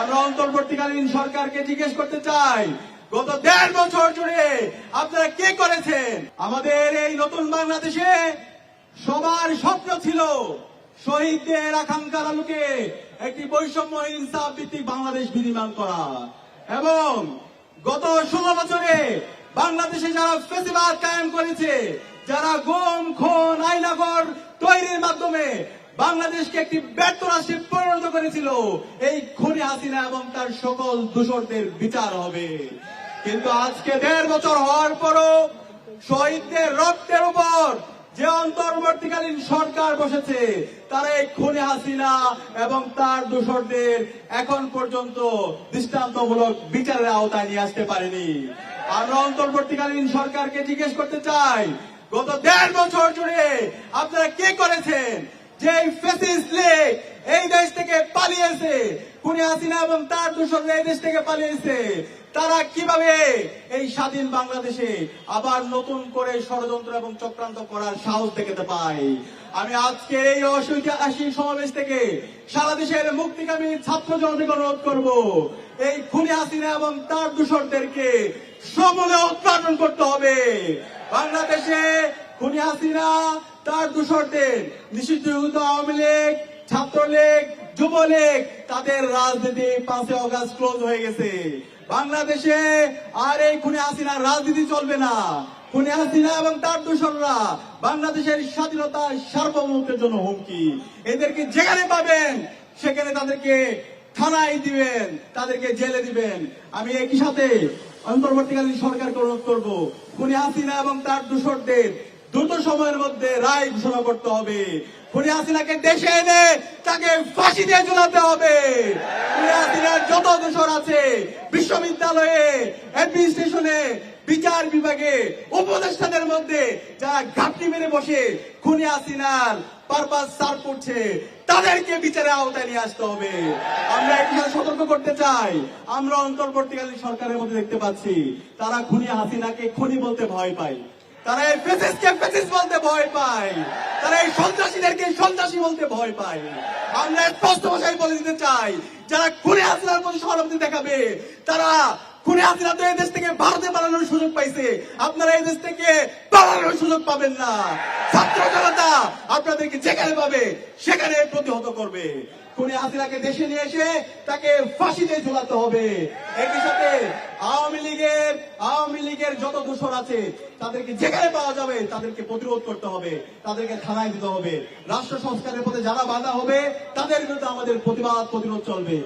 আমরা অন্তর্বর্তীকালীন সরকারকে জিজ্ঞেস করতে চাই, গত দেড় বছর জুড়ে আপনারা কে করেছেন? আমাদের এই নতুন বাংলাদেশে সবার স্বপ্ন ছিল শহীদদের আকাঙ্ক্ষার আলোকে একটি বৈষম্য ইনসাফ ভিত্তিক বাংলাদেশ বিনির্মাণ করা। এবং গত ষোলো বছরে বাংলাদেশে যারা ফেসিবাদ কায়েম করেছে, যারা গম, খুন, আইনাগর তৈরির মাধ্যমে বাংলাদেশকে একটি ব্যর্থ রাষ্ট্রে পরিণত করেছিল। এই খুনি হাসিনা এবং তার সকল দূষরদের বিচার হবে। কিন্তু আজকে দেড় বছর হওয়ার পরও শহীদদের রক্তের উপর যে অন্তর্বর্তীকালীন সরকার বসেছে, তারা এই খুনি হাসিনা এবং তার দূষরদের এখন পর্যন্ত দৃষ্টান্তমূলক বিচারের আওতায় নিয়ে আসতে পারেনি। আমরা অন্তর্বর্তীকালীন সরকারকে জিজ্ঞেস করতে চাই, গত দেড় বছর জুড়ে আপনারা কি করেছেন? যে ফেসিস লীগ এই দেশ থেকে পালিয়েছে খুনি হাসিনা এবং তার দূষণরা এই দেশ থেকে পালিয়েছে। তারা কীভাবে এই স্বাধীন বাংলাদেশে আবার নতুন করে ষড়যন্ত্র এবং চক্রান্ত করার সাহস দেখাতে পায়? আমি আজকে এই ঐতিহাসিক সমাবেশ থেকে। সারা দেশের মুক্তিকামী ছাত্র জনতাকে অনুরোধ করব, এই খুনি হাসিনা এবং তার দূষণদেরকে সমূলে উৎপাদন করতে হবে। বাংলাদেশে খুনি হাসিনা, তার দূষরদের নিষিদ্ধ আওয়ামী লীগ ছাত্রলীগ, যুবলীগ, তাদের রাজনীতি পাঁচই অগাস্ট ক্লোজ হয়ে গেছে। বাংলাদেশে আর এই খুনি হাসিনার রাজনীতি চলবে না। খুনি হাসিনা এবং তার দূষণরা বাংলাদেশের স্বাধীনতা সার্বভৌমত্বের জন্য হুমকি। এদেরকে যেখানে পাবেন, সেখানে তাদেরকে থানায় দিবেন, তাদেরকে জেলে দিবেন। আমি একই সাথে অন্তর্বর্তীকালীন সরকারকে অনুরোধ করব, খুনি হাসিনা এবং তার দূষরদের দ্রুত সময়ের মধ্যে রায় ঘোষণা করতে হবে। খুনি হাসিনাকে দেশে এনে তাকে ফাঁসি দিয়ে ঝুলাতে হবে। যত দোষর আছে, বিশ্ববিদ্যালয়ে অ্যাডমিনিস্ট্রেশনে বিচার বিভাগে, উপদেষ্টাদের মধ্যে যারা ঘাপটি মেরে বসে খুনি হাসিনার পারপাস সার করছে, তাদেরকে বিচারের আওতায় নিয়ে আসতে হবে। আমরা কথা সতর্ক করতে চাই। আমরা অন্তর্বর্তীকালীন সরকারের মধ্যে দেখতে পাচ্ছি, তারা খুনি হাসিনাকে খুনি বলতে ভয় পায়। তারা এই ফেসিসকে ফেসিস বলতে ভয় পায়। তারা এই সন্ত্রাসীদেরকে সন্ত্রাসী বলতে ভয় পায়। আমরা স্পষ্ট ভাষায় বলে দিতে চাই, যারা খুনে আসলার প্রতি সহানুভূতি দেখাবে, তারা খুনে হাসিনা তো দেশ থেকে ভারতে পালানোর সুযোগ পাইছে। আপনারা এই দেশ থেকে পালানোর সুযোগ পাবেন না। ছাত্র জনতা আপনাদেরকে যেখানে পাবে, সেখানে প্রতিহত করবে। হাসিনাকে দেশে নিয়ে এসে তাকে ফাঁসিতে ঝুলাতে হবে। একই সাথে আওয়ামী লীগের আওয়ামী লীগের যত দূষণ আছে, তাদেরকে যেখানে পাওয়া যাবে, তাদেরকে প্রতিরোধ করতে হবে। তাদেরকে থানায় দিতে হবে। রাষ্ট্র সংস্কারের পথে যারা বাধা হবে, তাদের বিরুদ্ধে আমাদের প্রতিবাদ, প্রতিরোধ চলবে।